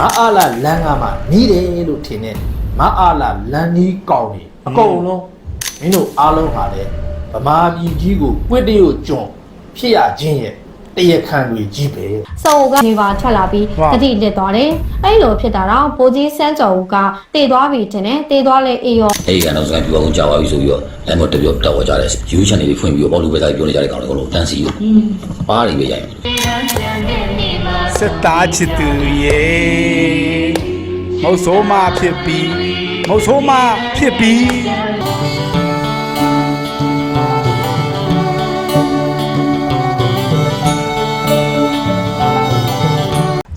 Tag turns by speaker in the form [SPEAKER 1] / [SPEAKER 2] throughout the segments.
[SPEAKER 1] မအားလာလမ်းကမှနီးတယ်လို့ထင်တဲ့မအားလာလမ်းနီးကောင်းနေအကုန်လုံးမင်းတို့အားလုံးဟာလေဗမာပြည်ကြီးကိုပွင့်တရုတ်ကျွန်းဖြစ်ရခြင်းရဲ့တရားခံတွေကြီးပဲ
[SPEAKER 2] စောဦးကနေပါထွက်လာပြီး
[SPEAKER 3] ဝါ
[SPEAKER 2] တတိလစ်သွားတယ်အဲ့လိုဖြစ်တာတော့ဘိုးကြီးစန်းကျော်ဦးကတည်သွားပြီတင်တယ်တည်သွားလဲအေးရော
[SPEAKER 4] အဲ့ဒီကနောက်ဆုံးပြောအောင်ကြာပါပြီဆိုပြီးတော့လမ်းမတက်ပြောတက်ဝကြတယ်ယူချန်နေပြီးဖွင့်ပြီးတော့ဘောလူပဲသားပြောနေကြတဲ့ကောင်တွေအကုန်လုံးတန်းစီလို့ပါးတွေပဲရိုက်မယ်
[SPEAKER 3] စစ်သားချစ်သူရေမဟုတ်ဆိုးမဖြစ်ပြီးမဟုတ်ဆိုးမဖြစ်ပြီး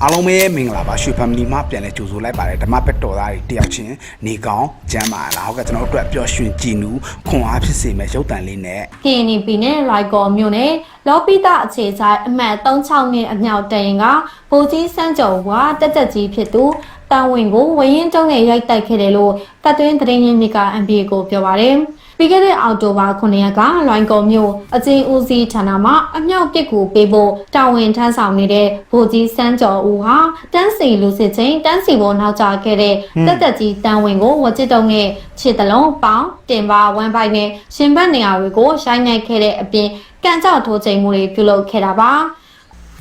[SPEAKER 3] အားလုံးပဲမင်္ဂလာပါရွှေ family မှာပြန်လဲကြိုဆိုလိုက်ပါတယ်ဓမ္မပက်တော်သားတွေတယောက်ချင်းနေကောင်းကျမ်းမာလာဟုတ်ကဲ့ကျွန်တော်တို့အတွက်ပျော်ရွှင်ကြည်နူးခွန်အားဖြစ်စေမဲ့ရုပ်တံလေးနဲ့
[SPEAKER 2] KNP နဲ့ Ryco မြို့နယ်လောပိတအခြေဆိုင်အမှတ်36နဲ့အမြောက်တရင်ကဘိုးကြီးစန်းကျော်ကတက်တက်ကြီးဖြစ်သူတန်ဝင်ကိုဝရင်တုံးနဲ့ရိုက်တိုက်ခဲ့တယ်လို့တပ်တွင်းသတင်းရင်းမြစ်က NBA ကိုပြောပါတယ် ပြီးခဲ့တဲ့အောက်တိုဘာ9ရက်ကလွိုင်ကော်မြို့အကျဉ်းဦးစီးဌာနမှအမြောက်ပစ်ကူပေးဖို့တာဝန်ထမ်းဆောင်နေတဲ့ဗိုလ်ကြီးစန်းကျော်ဦးဟာတန်းစီလူစစ်ချင်းတန်းစီပေါ်နောက်ကျခဲ့တဲ့တက်တက်ကြီးတန်ဝင်ကိုဝကြစ်တုံးနဲ့ခြေတလုံးပေါင်တင်ပါဝမ်ပိုက်နဲ့ရှင်ဘတ်နေရာတွေကိုရိုက်နှက်ခဲ့တဲ့အပြင်ကန့်ကြောက်ထိုးချိန်မှုတွေပြုလုပ်ခဲ့တာပါ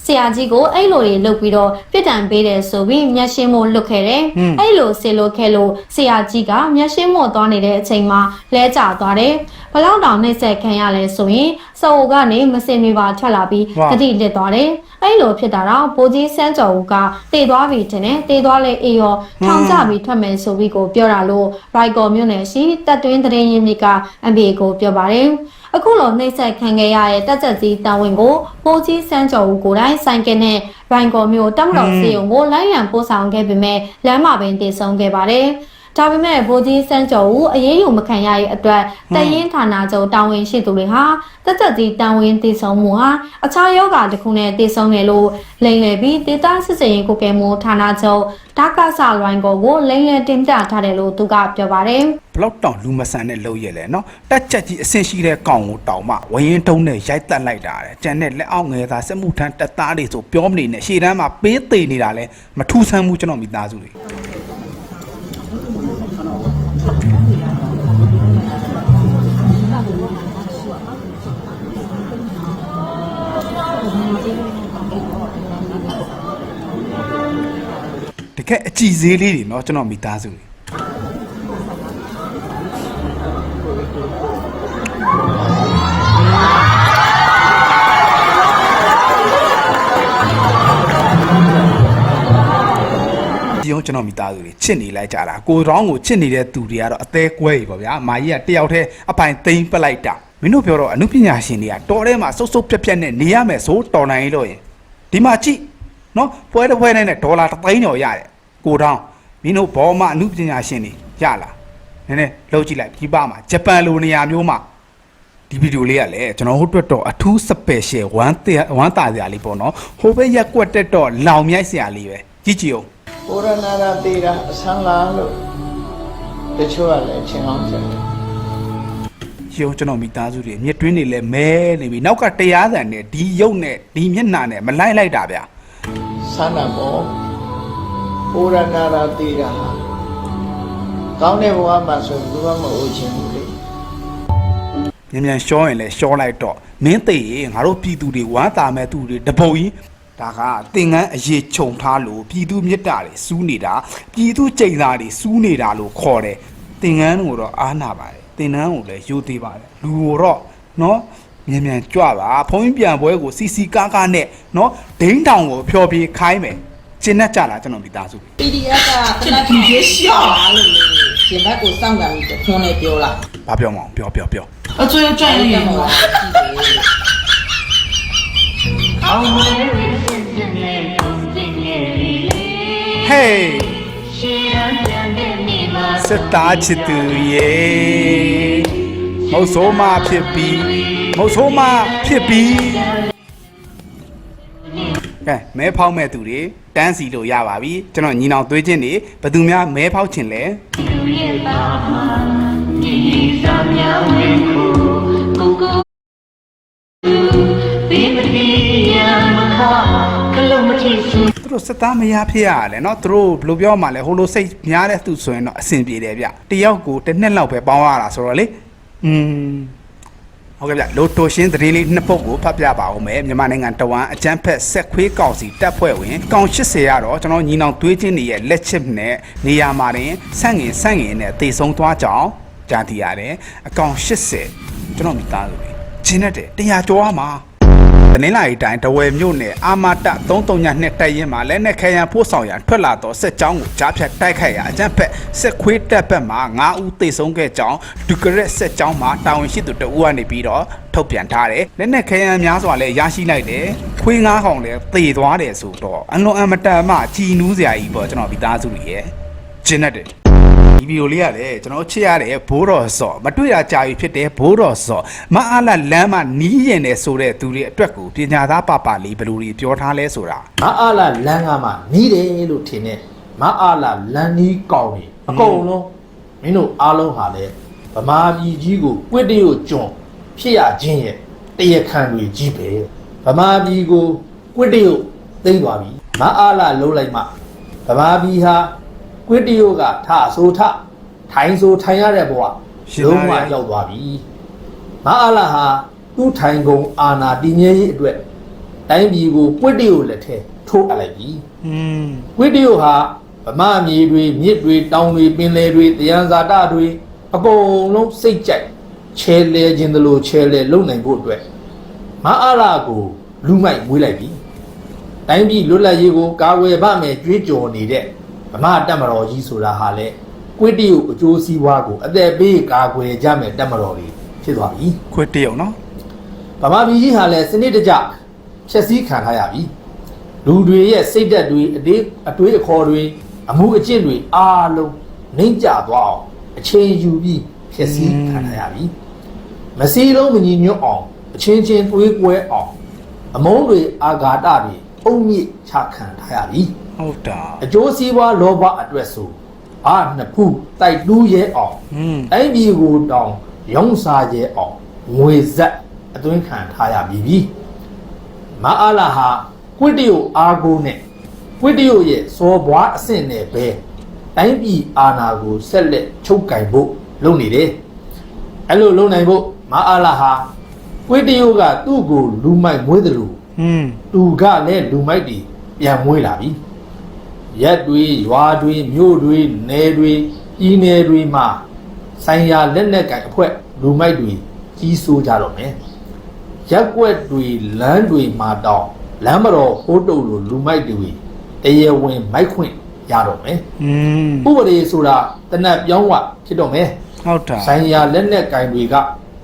[SPEAKER 2] ဆရာကြီးကိုအဲ့လိုတွေလုပ်ပြီးတော့ပြစ်ဒဏ်ပေးတယ်ဆိုပြီးမျက်ရှင်းမို့လွတ်ခဲ့တယ်။အဲ့လိုဆေလို့ခဲ့လို့ဆရာကြီးကမျက်ရှင်းမို့သွားနေတဲ့အချိန်မှာလဲကျသွားတယ်။ဘလောက်တောင်နှိမ့်ဆက်ခံရလဲဆိုရင် စောအုပ်ကနေမစင်တွေပါထွက်လာပြီး
[SPEAKER 3] ဝါ
[SPEAKER 2] တတိလစ်သွားတယ်။အဲ့လိုဖြစ်တာတော့ဘိုးကြီးစန်းကျော်ဦးကတည်သွားပြီတင်တယ်။တည်သွားလဲအေးရောထောင်ကြပြီးထွက်မယ်ဆိုပြီးကိုပြောတာလို့ရိုက်ကော်မြို့နယ်ရှိတပ်တွင်းသတင်းရင်းမြစ်က MBA ကိုပြောပါတယ်။အခုလိုနှိမ့်ဆက်ခံခဲ့ရတဲ့တက်ချက်ကြီးတာဝန်ကိုပိုးကြီးစန်းကျော်ဦးကိုယ်တိုင်ဆိုင်ကယ်နဲ့ရိုင်ကော်မျိုးတက်မတော်စီုံကိုလိုက်ရန်ပို့ဆောင်ခဲ့ပေမဲ့လမ်းမှာပင်တည်ဆုံးခဲ့ပါတယ်။ ဒါပေမဲ့ဘိုးကြီးစန်းကျော်ဦးအရေးယူမခံရရဲ့အတွက်တရင်ဌာနချုပ်တာဝန်ရှိသူတွေဟာတက်ချက်ကြီးတာဝန်တည်ဆုံးမှုဟာအခြားယောဂတစ်ခုနဲ့တည်ဆုံးတယ်လို့လိန်လည်ပြီးဒေတာစစ်စင်ရင်ကိုကဲမှုဌာနချုပ်ဒါကဆလွိုင်းကောကိုလိန်လည်တင်ပြထားတယ်လို့သူကပြောပါတယ်
[SPEAKER 3] ဘလောက်တောင်လူမဆန်တဲ့လှုပ်ရလဲနော်တက်ချက်ကြီးအဆင့်ရှိတဲ့ကောင်ကိုတောင်မှဝရင်တုံးနဲ့ရိုက်တက်လိုက်တာတဲ့ကျန်တဲ့လက်အောက်ငယ်သားစက်မှုထမ်းတက်သားတွေဆိုပြောမနေနဲ့ရှေ့တန်းမှာပေးသေးနေတာလဲမထူးဆန်းဘူးကျွန်တော်မိသားစုတွေ တကယ်အကြည်စည်းလေးတွေเนาะကျွန်တော်မိသားစုတွေ ဒီအောင်ကျွန်တော်မိသားစုတွေချစ်နေလိုက်ကြတာကိုတောင်းကိုချစ်နေတဲ့သူတွေကတော့အသေးကွဲပြီပေါ့ဗျာမာကြီးကတယောက်တည်းအပိုင်သိမ့်ပလိုက်တာမင်းတို့ပြောတော့အမှုပညာရှင်တွေကတော်ထဲမှာစုပ်စုပ်ပြက်ပြက်နဲ့နေရမယ်ဆိုတော်နိုင်လို့ရင်ဒီမှာကြည့်နော်ပွဲတစ်ပွဲနဲ့ဒေါ်လာတစ်သိန်းကျော်ရတယ်ကိုတောင်းမင်းတို့ဘောမအမှုပညာရှင်တွေရလားနည်းနည်းလှုပ်ကြည့်လိုက်ပြီးပါမှာဂျပန်လိုနေရာမျိုးမှာဒီဗီဒီယိုလေးကလည်းကျွန်တော်တို့အတွက်တော့အထူး special ဝမ်းတဲ့ဝမ်းတာစရာလေးပေါ့နော်ဟိုဘက်ရက်ကွက်တက်တော့လောင်မြိုက်စရာလေးပဲကြည့်ကြည့်အောင်
[SPEAKER 5] ဘုရဏရာတေရာအဆန်းလာလို့တချို့ကလည်းချင်းအောင်ဖြစ်တယ်
[SPEAKER 3] ရုံကျွန်တော်မိသားစုတွေမြစ်တွင်းတွေလည်းမဲနေပြီနောက်ကတရားစံနဲ့ဒီရုပ်နဲ့ဒီမျက်နှာနဲ့မလိုက်လိုက်တာဗျာ
[SPEAKER 5] ဆန်းနာမောဘုရဏရာတေရာဟာကောင်းတဲ့ဘဝမှာဆိုဘူးမမဟုတ်ချင်ဘူးလေ
[SPEAKER 3] မြန်မြန်ရှောရင်လည်းရှောလိုက်တော့မင်းသိရင်ငါတို့ပြည်သူတွေဝမ်းသာမဲ့သူတွေတပုံကြီး ဒါကသင်္ကန်းအရေးခြုံထားလို့ပြည်သူမြတ်တာတွေစူးနေတာပြည်သူကြိမ်သားတွေစူးနေတာလို့ခေါ်တယ်သင်္ကန်းကိုတော့အားနာပါတယ်သင်္ကန်းကိုလည်းယူသေးပါတယ်လူကိုတော့နော်မြန်မြန်ကြွပါဖုန်းကြီးပြန်ပွဲကိုစီစီကားကားနဲ့နော်ဒိန်းတောင်ကိုဖျော်ပြခိုင်းမယ်ကျင်းတတ်ကြလားကျွန်တော်မိသားစု
[SPEAKER 6] PDF ကခဏဒီရေရှော့လာလို့လေရှင်ဘက်ကိုစောင့်ကြပြီးခွန်းလေးပြောလာ
[SPEAKER 3] ဘာပြောမအောင်ပြောပြောပြော
[SPEAKER 6] အကျွေးကြိုက်နေမှာ
[SPEAKER 3] ဟေးစတာချစ်သူရေမဟုတ်ဆိုးမဖြစ်ပြီးမဟုတ်ဆိုးမဖြစ်ပြီးကဲမဲဖောက်မဲ့သူတွေတန်းစီလို့ရပါပြီကျွန်တော်ညီနောင်သွေးချင်းတွေဘယ်သူများမဲဖောက်ချင်လဲ
[SPEAKER 7] ဒီမတိယမခကလုံးမတိစု
[SPEAKER 3] တို့စစ်သားမရဖြစ်ရတယ်เนาะသူတို့ဘယ်လိုပြောမှလဲဟိုလိုစိတ်များတဲ့သူဆိုရင်တော့အဆင်ပြေတယ်ဗျတယောက်ကိုတစ်နှစ်လောက်ပဲပေါင်းရတာဆိုတော့လေอืมဟုတ်ကဲ့ဗျလိုတိုရှင်းသတင်းလေးနှစ်ပုဒ်ကိုဖတ်ပြပါဦးမယ်မြန်မာနိုင်ငံတဝမ်းအကြမ်းဖက်ဆက်ခွေးကောင်စီတပ်ဖွဲ့ဝင်ကောင်80ကတော့ကျွန်တော်ညီနောင်သွေးချင်းတွေရဲ့လက်ချစ်နဲ့နေရာမှာတင်ဆန့်ငင်ဆန့်ငင်နဲ့တေဆုံးသွားကြောင်းကြားသိရတယ်အကောင်80ကျွန်တော်မိသားစုတွေဂျင်းနဲ့တယ်တရားကျော်ရမှာ တနင်္လာရီတိုင်းတဝယ်မြို့နယ်အာမတ332နှစ်တိုက်ရင်မှာလက်နက်ခဲယံဖို့ဆောင်ရန်ထွက်လာသောစစ်ကြောင်းကိုကြားဖြတ်တိုက်ခိုက်ရာအကြမ်းဖက်စစ်ခွေးတပ်ဘက်မှ9ဦးသေဆုံးခဲ့ကြောင်းဒူကရက်စစ်ကြောင်းမှတာဝန်ရှိသူတဦးကနေပြီးတော့ထုတ်ပြန်ထားတယ်လက်နက်ခဲယံများစွာလည်းရရှိလိုက်တယ်ခွေးငါးကောင်လည်းသေသွားတယ်ဆိုတော့အလွန်အမတန်မှကြည်နူးစရာကြီးပေါ့ကျွန်တော်မိသားစုတွေရဲ့ဂျင်းနဲ့တယ် ဒီဗီဒီယိုလေးရတယ်ကျွန်တော်ချစ်ရတဲ့ဘိုးတော်စော့မတွေ့ရကြာပြီဖြစ်တဲ့ဘိုးတော်စော့မအားလာလမ်းမှာနီးရင်တယ်ဆိုတဲ့သူတွေအတွက်ကိုပညာသားပပလေးဘယ်လိုတွေပြောထားလဲဆိုတာ
[SPEAKER 1] မအားလာလမ်းကမှနီးတယ်လို့ထင်တဲ့မအားလာလမ်းနီးကောင်းနေအကုန်လုံးမင်းတို့အားလုံးဟာလဲဗမာပြည်ကြီးကိုကွစ်တရုတ်ကျွန်းဖြစ်ရခြင်းရဲ့တရားခံတွေကြီးပဲဗမာပြည်ကိုကွစ်တရုတ်သိမ့်သွားပြီမအားလာလုံးလိုက်မှဗမာပြည်ဟာ ကွစ်တရုတ်ကထအဆိုးထထိုင်းဆိုထိုင်ရတဲ့ဘဝလုံးဝရောက်သွားပြီမအားလာဟာသူ့ထိုင်ကုန်အာနာတည်မြဲရေးအတွက်တိုင်းပြည်ကိုပွတ်တရုတ်လက်ထဲထိုးအပ်လိုက်ပြီ
[SPEAKER 3] อืม
[SPEAKER 1] ပွတ်တရုတ်ဟာဗမာမြေတွေမြစ်တွေတောင်တွေပင်လယ်တွေတယံဇာတတွေအကုန်လုံးစိတ်ကြိုက်ချဲလဲခြင်းတလို့ချဲလဲလုံနိုင်ဖို့အတွက်မအားလာကိုလူမိုက်မွေးလိုက်ပြီတိုင်းပြည်လွတ်လပ်ရေးကိုကာကွယ်ပါမယ်ကြွေးကြော်နေတဲ့ ဗမာတက်မတော်ကြီးဆိုတာဟာလေကွတ်တရုတ်အကျိုးစီးပွားကိုအသက်ပေးကာကွယ်ကြမယ်တက်မတော်ကြီးဖြစ်သွားပြီ
[SPEAKER 3] ခွေတရုံနော်
[SPEAKER 1] ဗမာပြည်ကြီးဟာလည်းစနစ်တကျဖြည့်ဆည်းခံထားရပြီလူတွေရဲ့စိတ်ဓာတ်တွေအသေးအတွေးအခေါ်တွေအမှုအကျင့်တွေအားလုံးနှိမ့်ကျသွားအောင်အချိန်ယူပြီးဖြည့်ဆည်းခံထားရပြီမစည်းလုံးမညီညွတ်အောင်အချင်းချင်းတွေးကွဲအောင်အမုန်းတွေအာဃာတတွေအုံမြင့်ချခံထားရပြီ
[SPEAKER 3] ဟုတ်တာ
[SPEAKER 1] အကျိုးစီးပွားလောဘအတွက်ဆိုအာနှစ်ခုတိုက်တူးရဲအောင်တိုင်းပြည်ကိုတောင်ရုံစားရဲအောင်ငွေဇက်အသွင်းခံထားရပြီပြီမအားလာဟာကွတ်တယိုအာဂိုနဲ့ကွတ်တယိုရဲ့စောဘွားအဆင့်နဲ့ပဲတိုင်းပြည်အာဏာကိုဆက်လက်ချုပ်ကင်ဖို့လုပ်နေတယ်အဲ့လိုလုပ်နိုင်ဖို့မအားလာဟာကွတ်တယိုကသူ့ကိုလူမိုက်မွေးတယ်လို့သူကလည်းလူမိုက်တွေပြန်မွေးလာပြီ ရက်တွေရွာတွေမြို့တွေနယ်တွေပြည်နယ်တွေမှာဆိုင်ရာလက်နက်ကင်အဖွဲ့လူမိုက်တွေကြီးစိုးကြတော့မယ်ရက်ွက်တွေလမ်းတွေမှာတောင်လမ်းမတော်ဟိုးတုပ်လိုလူမိုက်တွေတရားဝင်မိုက်ခွင့်ရတော့မယ်။ဥပဒေဆိုတာတနက်ပြောင်းဝဖြစ်တော့မယ်။
[SPEAKER 3] ဟုတ်တာ။
[SPEAKER 1] ဆိုင်ရာလက်နက်ကင်တွေက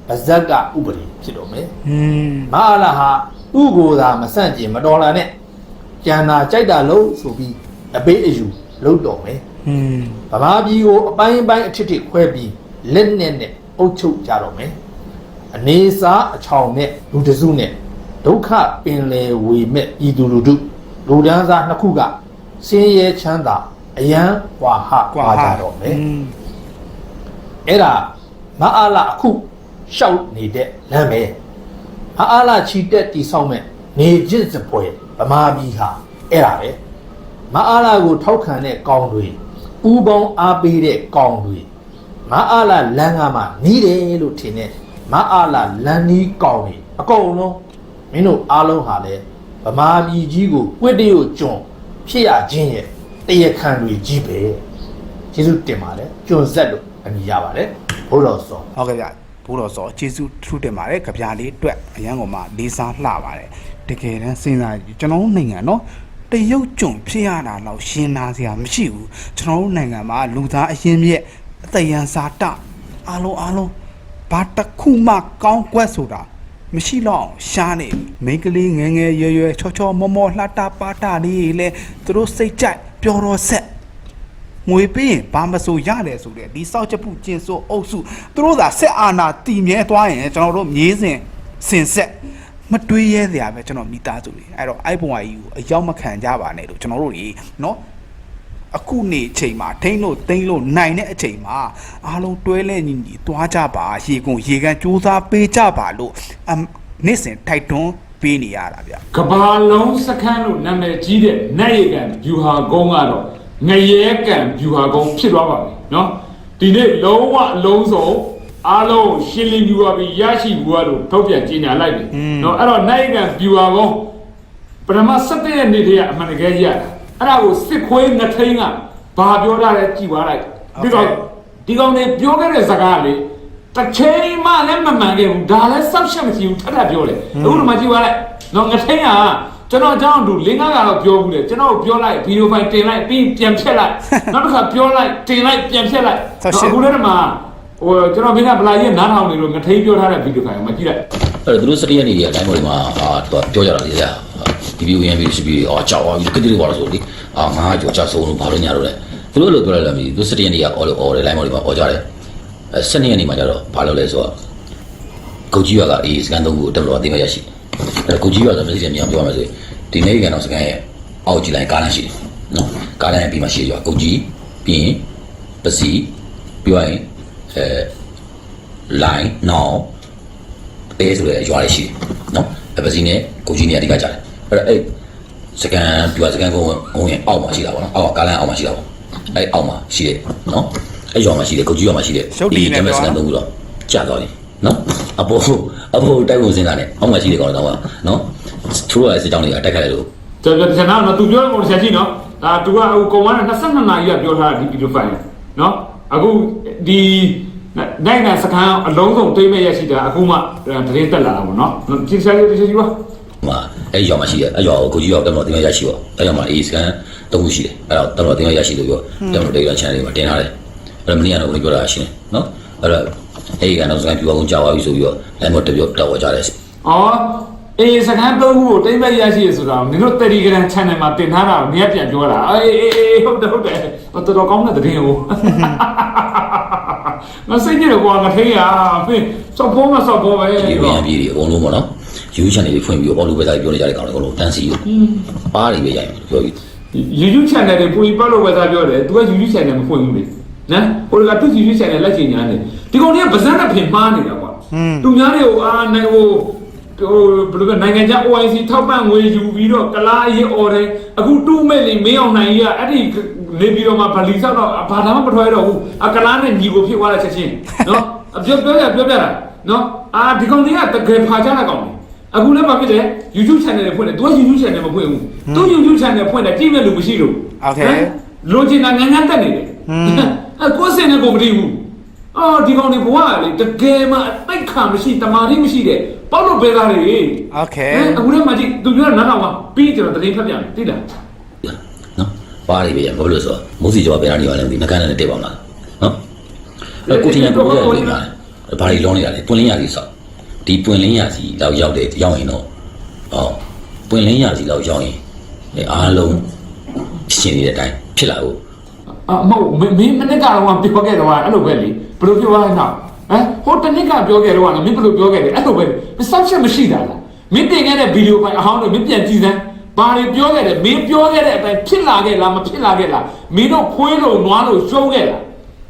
[SPEAKER 1] ပါဇက်ကဥပဒေဖြစ်တော့မယ်။မဟာလာဟာဥကိုသာမဆန့်ကျင်မတော်လာနဲ့။ကြံတာကြိုက်တာလို့ဆိုပြီး အပေးအယူလုပ်တော်မယ်
[SPEAKER 3] อืม
[SPEAKER 1] ဗမာပြည်ကိုအပိုင်းပိုင်းအထစ်ထစ်ခွဲပြီးလက်နဲ့နဲ့အုပ်ချုပ်ကြတော့မယ်အနေစာအချောင်နဲ့လူတစုနဲ့ဒုက္ခပင်လယ်ဝေမဲ့ဤသူလူတို့လူဒန်းစားနှစ်ခုကစင်းရဲချမ်းသာအယံဝါဟကွာကြတော့မယ်အဲ့ဒါမအားလာအခုရှောက်နေတဲ့လမ်းပဲမအားလာချီတက်တီဆောင်မဲ့နေကျစ်စပွဲဗမာပြည်ဟာအဲ့ဒါပဲ မအားလာကိုထောက်ခံတဲ့ကောင်းတွေပူပေါင်းအားပေးတဲ့ကောင်းတွေမအားလာလမ်းကမှနီးတယ်လို့ထင်တဲ့မအားလာလမ်းနီးကောင်းတွေအကုန်လုံးမင်းတို့အားလုံးဟာလေဗမာပြည်ကြီးကိုကွစ်တရုတ်ကျွန်းဖြစ်ရခြင်းရဲ့တရားခံတွေကြီးပဲ ကျေးဇူးတင်ပါတယ်ကျွန်ဆက်လို့အမည်ရပါတယ်ဘိုးတော်စော
[SPEAKER 3] ဟုတ်ကဲ့ဗျဘိုးတော်စောကျေးဇူးထူးတင်ပါတယ်ကြပြလေးအတွက်အရန်ကောင်မလေးစားလှပါတယ်တကယ်တမ်းစဉ်းစားကြည့်ကျွန်တော်တို့နိုင်ငံเนาะ တရုတ်ကြုံဖြစ်ရတာတော့ရှင်းနာစရာမရှိဘူးကျွန်တော်တို့နိုင်ငံမှာလူသားအရင်မြက်အတယံစာတအားလုံးအားလုံးဘာတစ်ခုမှကောင်းကွက်ဆိုတာမရှိတော့အောင်ရှားနေပြီမိန်းကလေးငယ်ငယ်ရွယ်ရွယ်ချောချောမောမောလှတာပါတာလေးလေသူတို့စိတ်ကြိုက်ပျော်တော်ဆက်ငွေပေးရင်ဘာမဆိုရတယ်ဆိုတဲ့ဒီစောက်ချက်ပုကျင်ဆိုအုပ်စုသူတို့သာဆက်အာနာတည်မြဲသွားရင်ကျွန်တော်တို့မြေးစင်စင်ဆက် မတွေးရဲစရာပဲကျွန်တော်မိသားစုတွေအဲ့တော့အိုက်ဘွန်ကြီးကိုအရောက်မခံကြပါနဲ့လို့ကျွန်တော်တို့ကြီးเนาะအခုနေအချိန်မှာထိမ့်လို့တိမ့်လို့နိုင်တဲ့အချိန်မှာအားလုံးတွဲလဲညီညီသွားကြပါရေကုန်ရေကန်စူးစားပေးကြပါလို့အမ်နေ့စဉ်ထိုက်တွန်း ပေးနေရတာဗျ
[SPEAKER 7] ကဘာလုံးစခန်းလို့နာမည်ကြီးတဲ့နတ်ရေကန်ဗျူဟာကုန်းကတော့ငရဲကန်ဗျူဟာကုန်းဖြစ်သွားပါပြီเนาะဒီနေ့လုံးဝအလုံးစုံ အားလုံးရှင်းလင်းပြူပါပြီးရရှိဘူးရလို့ထုတ်ပြန်ကြေညာလိုက်ပြီ။နော်အဲ့တော့နိုင်ငံပြူပါကောပထမ17ရက်နေ့တည်းကအမှန်တကယ်ကြီးရတာ။အဲ့ဒါကိုစစ်ခွေးနှထိန်ကဘာပြောတာလဲကြည်ပါလိုက်။ဒီကောင်ဒီကောင်တွေပြောခဲ့တဲ့စကားလေတစ်ချိန်မှလည်းမမှန်ခဲ့ဘူးဒါလည်းစောက်ရှက်မရှိဘူးထပ်ထပ်ပြောတယ်။အခုတော့မှကြည်ပါလိုက်။နော်ငထိန်ကကျွန်တော်ကြောင့်တူလင်းကားကတော့ပြောဘူးလေကျွန်တော်ပြောလိုက်ဗီဒီယိုဖိုင်တင်လိုက်ပြီးပြန်ဖြက်လိုက်နောက်တစ်ခါပြောလိုက်တင်လိုက်ပြန်ဖြက်လိုက်အခုလည်းမှ ဟိုကျွန်တော်မင်းကဗလာကြီးနားထောင်နေလို့ငထိန်ပြောထားတဲ့ဗီဒီယိုဖိုင်ကိုမကြည့်လိုက်
[SPEAKER 4] အဲ့တော့သူတို့စတိရနေတဲ့အတိုင်းပေါ်ဒီမှာအာတော့ပြောကြတာလေကြာဒီဗီဒီယိုရန်ဗီဒီယိုစီဗီအော်ကြောက်သွားပြီကတိတွေပါလို့ဆိုလေအာငါကြောက်ကြဆုံးလို့ဘာလို့ညာတော့လဲသူတို့လိုပြောလိုက်လာပြီသူစတိရနေကအော်လို့အော်တယ်လိုင်းပေါ်ဒီမှာအော်ကြတယ်အဲစနေရနေမှာကျတော့ဘာလို့လဲဆိုတော့ကုတ်ကြီးရွာကအေးစကန်သုံးခုတက်လို့အသိမရရှိအဲကုတ်ကြီးရွာဆိုမရှိတယ်မြောင်ပြောရမယ်ဆိုဒီနေကန်တော့စကန်ရဲ့အောက်ကြည့်လိုက်ကားလမ်းရှိတယ်နော်ကားလမ်းရဲ့ပြီးမှရှိရွာကုတ်ကြီးပြီးရင်ပစီပြောရင် အဲလိုင်းနော်တဲဆိုတဲ့ရွာလေးရှိတယ်နော်အပစီနဲ့ကိုကြီးနေအဓိကကြတယ်အဲ့တော့အဲ့စကန်ပြစကန်ကုန်းကုန်းရဲ့အောက်မှာရှိတာပေါ့နော်အောက်ကကားလမ်းအောက်မှာရှိတာပေါ့အဲ့အောက်မှာရှိတယ်နော်အဲ့ရွာမှာရှိတယ်ကိုကြီးရွာမှာရှိတယ်ဂျမစကန်သုံးခုတော့ကြာသွားပြီနော်အပေါ်အပေါ်တိုက်ဝင်စင်းတာနဲ့အောက်မှာရှိတယ်ကောင်တော့နော်သူတို့ရဲ့စစ်ကြောင်းတွေကတိုက်ခိုက်လိုက်လို့
[SPEAKER 7] ကျွန်တော်ကျွန်တော်တော့သူပြောတဲ့ပုံစံကြည့်နော်ဒါသူကဟိုကုံက22နာရီကပြောထားတာဒီဗီဒီယိုဖိုင်နော် အခုဒီနိုင်ငံစကန်အလုံးစုံတိမ့်မဲ့ရရှိတာအခုမှတရင်တက်လာတာပေါ့နော်ကြည့်စားရကြည့်ပါ
[SPEAKER 4] မှာအဲ့ရွာမှာရှိတယ်အဲ့ရွာကိုကိုကြီးရွာကမ္ဘာတင်ရရှိပေါ့အဲ့ရွာမှာအေးစကန်သုံးခုရှိတယ်အဲ့တော့တော်တော်တင်ရရှိလို့ပြောကမ္ဘာဒေတာ channel မှာတင်ထားတယ်အဲ့တော့မင်းကတော့ဝင်ပြောတာရှိတယ်နော်အဲ့တော့အဲ့ဒီကတော့စကန်ပြအောင်ကြာသွားပြီဆိုပြီးတော့လည်းမတပြောတော်ဝကြတယ်။
[SPEAKER 7] အော်အေးစကန်သုံးခုကိုတိမ့်မဲ့ရရှိရဆိုတော့နင်တို့ Telegram channel မှာတင်ထားတာကိုနင်ကပြန်ပြောတာ။အေးအေးအေးဟုတ်တယ်ဟုတ်တယ်။ တော်တော်ကောင်းတဲ့တည်င်းကို။မစိတ်ကြည့်တော့ကွာငထိန်ရဖင်းစောက်ဖို့မစောက်ဖို့ပဲ
[SPEAKER 4] ဒီပြန်ပြေးတွေအကုန်လုံးပေါ့နော်ယူချန်တွေဖွင့်ပြီးတော့အော်လူပဲသားပြောနေကြတဲ့ကောင်တွေအကုန်လုံးတန်းစီယူပါးတွေပဲရိုက်ပြောပြီး
[SPEAKER 7] YouTube channel တွေပူပတ်လို့ပဲသားပြောတယ်။ तू က YouTube channel မဖွင့်ဘူးလေ။နော်။ဟိုကသူ YouTube channel လက်ချင်ညာနေ။ဒီကောင်တွေကဗဇက်နဲ့ဖင်မှားနေတာကွာ။သူများတွေကိုအာနိုင်ဟိုဟိုဘယ်လိုကနိုင်ငံခြား OIC ထောက်ပံ့ငွေယူပြီးတော့ကလားအရေးអော်တယ်အခုတူးမဲ့လေမင်းအောင်နိုင်ကြီးကအဲ့ဒီ နေပြီးတော့မှဗလီဆောက်တော့ဘာသာမှမထွဲတော့ဘူးအကလားနဲ့ညီကိုဖြစ်သွားတဲ့ချက်ချင်းနော်အပြောပြောရပြောပြတာနော်အာဒီကောင်တွေကတကယ်ဖာချတဲ့ကောင်တွေအခုလည်းမဖြစ်တယ် YouTube channel တွေဖွင့်တယ်သူက YouTube channel မဖွင့်ဘူးသူ YouTube channel ဖွင့်တယ်ကြည့်မဲ့လူမရှိလို့လိုချင်တာငန်းငန်းတက်နေတယ်အဲကိုယ်စင်နဲ့ကိုမတည်ဘူးအော်ဒီကောင်တွေဘဝကလေတကယ်မှအတိုက်ခံမရှိတမာတိမရှိတဲ့ပေါ့လို့ပဲသားတွေ
[SPEAKER 3] โอเค
[SPEAKER 7] အဲအခုလည်းမကြည့်သူပြောတာနားထောင်ပါပြီးကျွန်တော်တရင်ဖတ်ပြမယ်သိလား
[SPEAKER 4] နော် ပါးတွေပဲရိုက်ဘာလို့လဲဆိုတော့မိုးစီကျော်ပဲနားနေပါလဲဒီမကန်နဲ့တက်ပါမလားနော်အဲ့ကိုတင်ရပြောရတယ်ဘာတွေလုံးနေရလဲပွင့်လင်းရစီဆောက်ဒီပွင့်လင်းရစီလောက်ရောက်တဲ့ရောက်ရင်တော့အော်ပွင့်လင်းရစီလောက်ရောက်ရင်အားလုံးရှင်နေတဲ့အတိုင်းဖြစ်လာဖို့
[SPEAKER 7] အမဟုတ်မင်းမင်းမနေ့ကတော့ပြောခဲ့တော့အဲ့လိုပဲလေဘယ်လိုပြောရလဲနော်ဟမ်ဟိုတနေ့ကပြောခဲ့တော့ကမင်းဘယ်လိုပြောခဲ့လဲအဲ့လိုပဲစောက်ချက်မရှိတာလားမင်းတင်ခဲ့တဲ့ဗီဒီယိုဖိုင်အဟောင်းတွေမင်းပြန်ကြည့်စမ်း ဘာတွေပြောခဲ့တယ်မင်းပြောခဲ့တဲ့အတိုင်းဖြစ်လာခဲ့လားမဖြစ်လာခဲ့လားမင်းတို့ဖွေးလို့နွားလို့ရှုံးခဲ့လား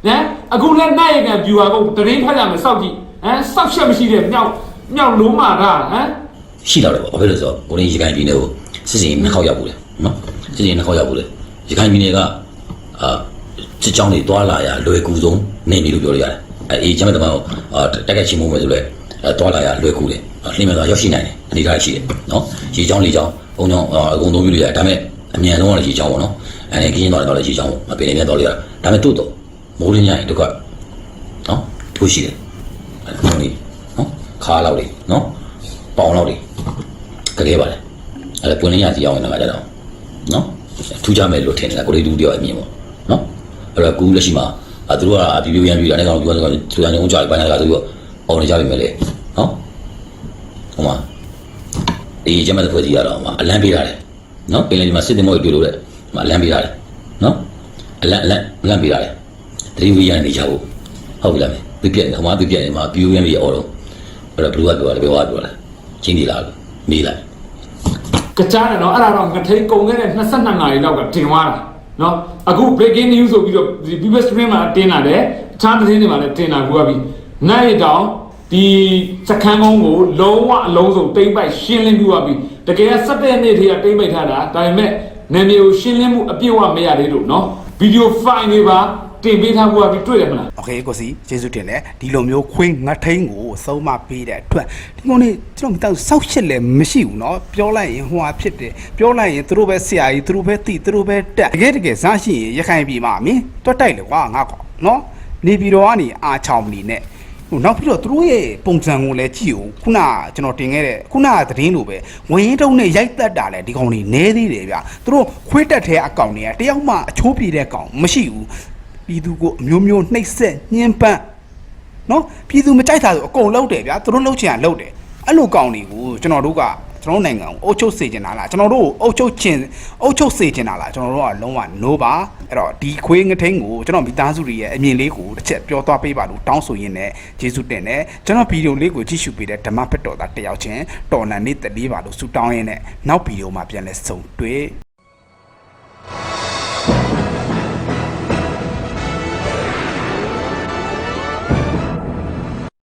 [SPEAKER 7] ဟမ်အခုလည်းနိုင်ရကဗျူဟာကိုတရင်ဖတ်ရမယ်စောက်ကြည့်ဟမ်စောက်ချက်မရှိတဲ့မြောက်မြောက်လုံးမာတာဟမ်
[SPEAKER 4] ရှိတော့တယ်ပေါ့ဘာဖြစ်လို့လဲဆိုတော့ကိုရင်းရခိုင်ပြည်နယ်ကိုစစ်စင်နှစ်ခေါက်ရောက်ဘူးလေနော်စစ်စင်နှစ်ခေါက်ရောက်ဘူးလေရခိုင်ပြည်နယ်ကအာစစ်ကြောင်းတွေတွာလာရလွယ်ကူဆုံးနေပြီလို့ပြောလို့ရတယ်အဲအေးကျမ်းတမန်ကိုအာတက်ခက်ချင်းမိုးမယ်ဆိုလဲအဲတွာလာရလွယ်ကူတယ်နှိမ့်မဲ့သွားရောက်ရှိနိုင်တယ်အနေထားရှိတယ်နော်ရေချောင်းလေချောင်း ဘုံချောင်းအကုန်သုံးပြလို့ရတယ်ဒါပေမဲ့အမြန်ဆုံးကရေချောင်းပေါ့နော်အဲကင်းသွားတယ်တော့လေရေချောင်းပေါ့မပင်နေမြတ်တော့လေရဒါပေမဲ့တို့တော့မိုးရင်းရရင်တို့ကနော်ထိုးရှိတယ်အဲနော်နော်ခါလောက်လေနော်ပေါင်လောက်လေကလေးပါလေအဲ့ဒါပွင့်လင်းရစီရောက်နေတာကြတော့နော်ထူးကြမယ်လို့ထင်တယ်ကိုလေးတူတယောက်အမြင်ပေါ့နော်အဲ့တော့ကူလက်ရှိမှာအဲသူတို့ကအပြပြပြန်ပြီးတာလည်းကောင်ပြောတော့သူကနေုံကြိုက်ပိုင်းလာတာသူကအော်နေကြပြီမယ်လေနော်ဟိုမှာ ဒီကျမတဲ့ဖွဲ့စီရတော့မှာအလန်းပေးတာလေနော်ပင်လယ်ဒီမှာစစ်တင်မောတွေ့လို့တဲ့မှာအလန်းပေးတာလေနော်အလန်းအလန်းအလန်းပေးတာလေတတိဝိရနေကြဖို့ဟုတ်ပြီလားပြပြဟိုမှာပြပြနေမှာပြူပြန်ပြီးအော်တော့အဲ့တော့ဘလူးကပြောတယ်ဘယ်ဝါပြောလဲချင်းဒီလားမေးလိုက်
[SPEAKER 7] ကကြားတယ်နော်အဲ့ဒါတော့ငထိန်ကုန်ခဲ့တဲ့22နာရီလောက်ကတင်သွားတာနော်အခု breaking news ဆိုပြီးတော့ဒီ BBC stream မှာတင်လာတယ်တခြားသတင်းတွေမှာလည်းတင်လာကူရပြီနိုင်တောင် ဒီစခန်းကုန်းကိုလုံးဝအလုံးစုံတိမ့်ပိုက်ရှင်းလင်းပြသွားပြီတကယ်စက်တဲ့နေ့ထိကတိမ့်ပိုက်ထားတာဒါပေမဲ့နာမည်ကိုရှင်းလင်းမှုအပြည့်အဝမရသေးလို့เนาะဗီဒီယိုဖိုင်တွေပါတင်ပေးထားဖို့ကပြီးတွေ့တယ်မလား
[SPEAKER 3] โอเคကိုစီကျေးဇူးတင်တယ်ဒီလိုမျိုးခွင်းငထိန်ကိုသုံးမပေးတဲ့အတွက်ဒီကောင်လေးကျွန်တော်မိသားစုစောက်ရှစ်လည်းမရှိဘူးเนาะပြောလိုက်ရင်ဟိုဟာဖြစ်တယ်ပြောလိုက်ရင်သူတို့ပဲဆရာကြီးသူတို့ပဲတိသူတို့ပဲတက်တကယ်တကယ်ဇာရှိရင်ရခိုင်ပြည်မှာမင်းတွတ်တိုက်လေကွာငါကောင်เนาะနေပြည်တော်ကနေအာချောင်မလီနဲ့ ဟိုနောက်ပြီးတော့သူတို့ရဲ့ပုံစံကိုလည်းကြည့်ဦးခုနကကျွန်တော်တင်ခဲ့တဲ့ခုနကသတင်းလိုပဲဝင်းရင်တုံးနဲ့ရိုက်တက်တာလဲဒီကောင်လေးနဲသေးတယ်ဗျသူတို့ခွေးတက်တဲ့အကောင်တွေကတယောက်မှအချိုးပြေတဲ့ကောင်မရှိဘူးပြည်သူကိုအမျိုးမျိုးနှိပ်စက်ညှဉ်းပန်းနော်ပြည်သူမကြိုက်တာဆိုအကုန်လုံးတယ်ဗျာသူတို့လှုပ်ချင်တာလှုပ်တယ်အဲ့လိုကောင်တွေကိုကျွန်တော်တို့က ကျွန်တော်တို့နိုင်ငံကိုအုပ်ချုပ်စေချင်တာလားကျွန်တော်တို့ကိုအုပ်ချုပ်ချင်အုပ်ချုပ်စေချင်တာလားကျွန်တော်တို့ကလုံးဝ no ပါအဲ့တော့ဒီခွေးငထိန်ကိုကျွန်တော်မိသားစုတွေရဲ့အမြင်လေးကိုတစ်ချက်ပြောသွားပေးပါလို့တောင်းဆိုရင်းနဲ့ကျေးဇူးတင်တယ်ကျွန်တော်ဗီဒီယိုလေးကိုကြည့်ရှုပေးတဲ့ဓမ္မဖက်တော်သားတစ်ယောက်ချင်းတော်လန်နေတလေးပါလို့ဆုတောင်းရင်းနဲ့နောက်ဗီဒီယိုမှာပြန်လဲဆုံတွေ့